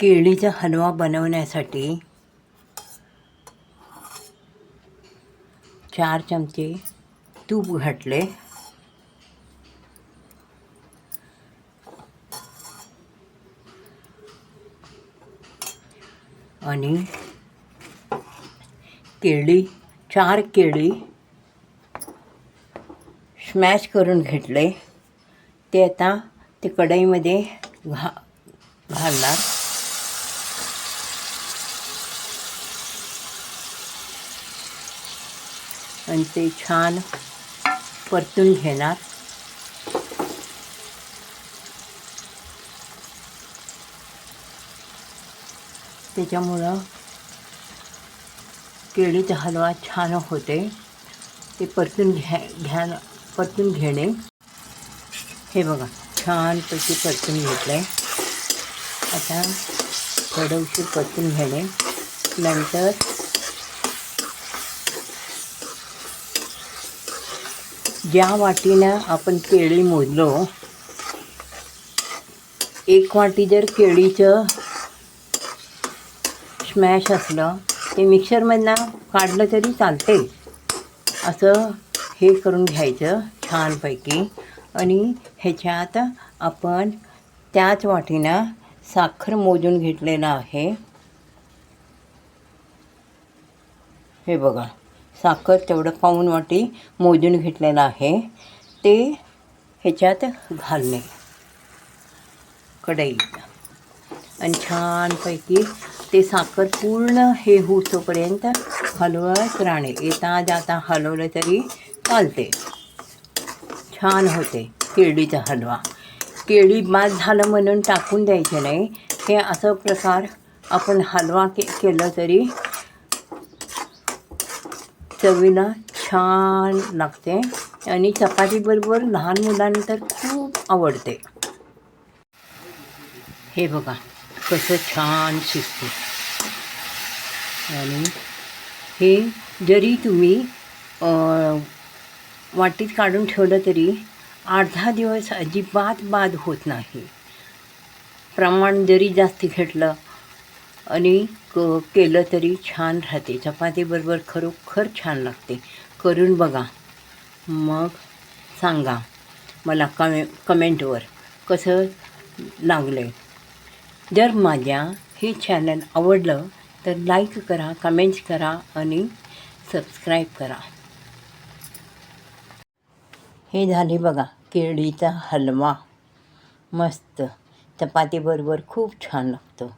केळीचा हलवा बनवण्यासाठी चार चमचे तूप घातले. आणि केळी चार केळी स्मॅश करून घेतले. ते आता ते कढईमध्ये घा घालणार. आणि ते छान परतून घेणार. त्याच्यामुळं केळीचा हलवा छान होते. ते परतून घ्या घ्या परतून घेणे. हे बघा छानपैकी परतून घेतलं आहे आता थोडं उशीर परतून घेणे. नंतर ज्या वाटीनं आपण केळी मोजलो एक वाटी जर केळीचं स्मॅश असलं ते मिक्सरमधनं काढलं तरी चालते असं हे करून घ्यायचं छानपैकी. आणि ह्याच्यात आपण त्याच वाटीनं साखर मोजून घेतलेलं आहे. हे बघा. साखर तेवढं पाऊन वाटी मोजून घेतलेलं आहे. ते ह्याच्यात घालणे. कढईत आणि छानपैकी ते साखर पूर्ण हे होतोपर्यंत हलवत राहणे. येता जाता हलवलं तरी चालते. छान होते केळीचा हलवा. केळी बाद झालं म्हणून टाकून द्यायचे नाही. हे असं प्रकार आपण हलवा के केलं तरी चवीला छान लागते आणि चपातीबरोबर लहान मुलांना तर खूप आवडते. हे बघा कसं छान शिजते. आणि हे जरी तुम्ही वाटीत काढून ठेवलं तरी अर्धा दिवस अजिबात बाद होत नाही. प्रमाण जरी जास्त घेतलं आणि क केलं तरी छान राहते. चपातीबरोबर खरोखर छान लागते. करून बघा. मग सांगा मला कमे कमेंटवर कसं लागलं आहे जर माझ्या हे चॅनल आवडलं तर लाईक करा कमेंट्स करा आणि सबस्क्राईब करा. हे झाले बघा केळीचा हलवा. मस्त. चपातीबरोबर खूप छान लागतो.